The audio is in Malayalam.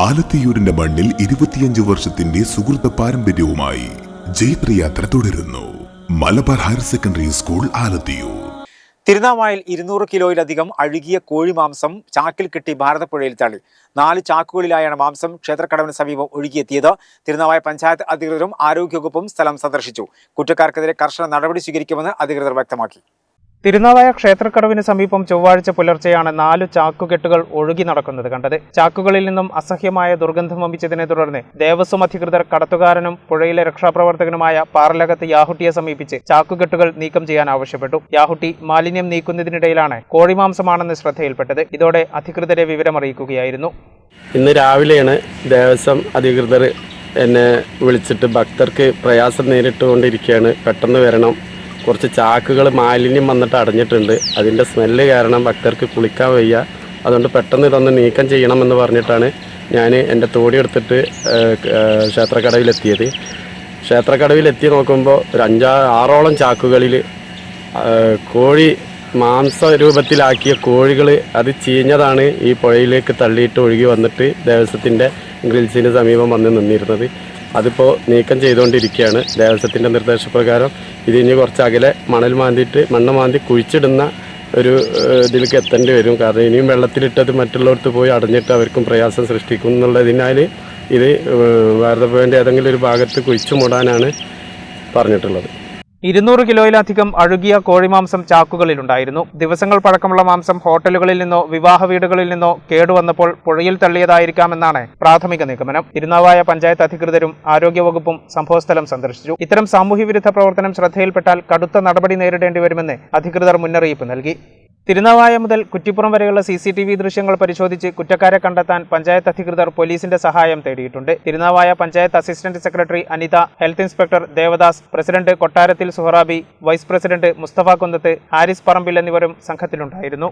ആലത്തിയൂരിന്റെ മണ്ണിൽ ഇരുപത്തിയഞ്ച് വർഷത്തിന്റെ സുഹൃത്ത പാരമ്പര്യവുമായി ജൈത്രയാത്ര തുടരുന്നു. Malabar higher secondary school Alathiyur. തിരുനാവായിൽ ഇരുന്നൂറ് കിലോയിലധികം അഴുകിയ കോഴി മാംസം ചാക്കിൽ കെട്ടി ഭാരതപ്പുഴയിൽ തള്ളി. നാല് ചാക്കുകളിലായാണ് മാംസം ക്ഷേത്രക്കടവിന് സമീപം ഒഴുകിയെത്തിയത്. തിരുനാവായ പഞ്ചായത്ത് അധികൃതരും ആരോഗ്യവകുപ്പും സ്ഥലം സന്ദർശിച്ചു. കുറ്റക്കാർക്കെതിരെ കർശന നടപടി സ്വീകരിക്കുമെന്ന് അധികൃതർ വ്യക്തമാക്കി. തിരുനാവായ ക്ഷേത്രക്കടവിന് സമീപം ചൊവ്വാഴ്ച പുലർച്ചെയാണ് നാലു ചാക്കുകെട്ടുകൾ ഒഴുകി നടക്കുന്നത് കണ്ടത്. ചാക്കുകളിൽ നിന്നും അസഹ്യമായ ദുർഗന്ധം വമിച്ചതിനെ തുടർന്ന് ദേവസ്വം അധികൃതർ കടത്തുകാരനും പുഴയിലെ രക്ഷാപ്രവർത്തകനുമായ പാറലകത്ത് യാഹുട്ടിയെ സമീപിച്ച് ചാക്കുകെട്ടുകൾ നീക്കം ചെയ്യാൻ ആവശ്യപ്പെട്ടു. യാഹുട്ടി മാലിന്യം നീക്കുന്നതിനിടയിലാണ് കോഴിമാംസമാണെന്ന് ശ്രദ്ധയിൽപ്പെട്ടത്. ഇതോടെ അധികൃതരെ വിവരമറിയിക്കുകയായിരുന്നു. ഇന്ന് രാവിലെയാണ് ദേവസ്വം അധികൃതർ എന്നെ വിളിച്ചിട്ട് ഭക്തർക്ക് പ്രയാസം നേരിട്ടുകൊണ്ടിരിക്കുകയാണ്. പെട്ടെന്ന് വരണം. കുറച്ച് ചാക്കുകൾ മാലിന്യം വന്നിട്ട് അടഞ്ഞിട്ടുണ്ട്. അതിന്റെ സ്മെല്ല് കാരണം ഭക്തർക്ക് കുളിക്കാൻ വയ്യ. അതുകൊണ്ട് പെട്ടെന്ന് ഇതൊന്ന് നീക്കം ചെയ്യണമെന്ന് പറഞ്ഞിട്ടാണ് ഞാൻ എന്റെ തോടി എടുത്തിട്ട് ക്ഷേത്രക്കടവിലെത്തിയത്. ക്ഷേത്രക്കടവിലെത്തി നോക്കുമ്പോൾ ഒരു അഞ്ചാ ആറോളം ചാക്കുകളിൽ കോഴി മാംസ രൂപത്തിലാക്കിയ കോഴികൾ അത് ചീഞ്ഞതാണ് ഈ പുഴയിലേക്ക് തള്ളിയിട്ട് ഒഴുകി വന്നിട്ട് ദേവസ്വത്തിന്റെ ഗ്രിൽസിന് സമീപം വന്ന് നിന്നിരുന്നത്. അതിപ്പോൾ നീക്കം ചെയ്തുകൊണ്ടിരിക്കുകയാണ്. ദേവസ്വത്തിന്റെ നിർദ്ദേശപ്രകാരം ഇത് ഇനി കുറച്ച് അകലെ മണൽ മാന്തിയിട്ട് മണ്ണ് മാന്തി കുഴിച്ചിടുന്ന ഒരു ഇതിലേക്ക് എത്തേണ്ടി വരും. കാരണം ഇനിയും വെള്ളത്തിലിട്ടത് മറ്റുള്ളവർക്ക് പോയി അടഞ്ഞിട്ട് അവർക്കും പ്രയാസം സൃഷ്ടിക്കും എന്നുള്ളതിനാൽ ഇത് ഭാരതപ്പുഴന്റെ ഏതെങ്കിലും ഒരു ഭാഗത്ത് കുഴിച്ചു മൂടാനാണ് പറഞ്ഞിട്ടുള്ളത്. ഇരുന്നൂറ് കിലോയിലധികം അഴുകിയ കോഴിമാംസം ചാക്കുകളിലുണ്ടായിരുന്നു. ദിവസങ്ങൾ പഴക്കമുള്ള മാംസം ഹോട്ടലുകളിൽ നിന്നോ വിവാഹ വീടുകളിൽ നിന്നോ കേടുവന്നപ്പോൾ പുഴയിൽ തള്ളിയതായിരിക്കാമെന്നാണ് പ്രാഥമിക നിഗമനം. തിരുനാവായ പഞ്ചായത്ത് അധികൃതരും ആരോഗ്യവകുപ്പും സംഭവസ്ഥലം സന്ദർശിച്ചു. ഇത്തരം സാമൂഹ്യവിരുദ്ധ പ്രവർത്തനം ശ്രദ്ധയിൽപ്പെട്ടാൽ കടുത്ത നടപടി നേരിടേണ്ടി വരുമെന്ന് അധികൃതർ മുന്നറിയിപ്പ് നൽകി. തിരുനാവായ മുതൽ കുറ്റിപ്പുറം വരെയുള്ള സി സി ടി വി ദൃശ്യങ്ങൾ പരിശോധിച്ച് കുറ്റക്കാരെ കണ്ടെത്താൻ പഞ്ചായത്ത് അധികൃതർ പോലീസിന്റെ സഹായം തേടിയിട്ടുണ്ട്. Thirunavaya panchayat assistant secretary Anitha health inspector Devadas president Kottarathil Suharabi vice president Musthafa Kunnath Haris Parambil എന്നിവരും സംഘത്തിലുണ്ടായിരുന്നു.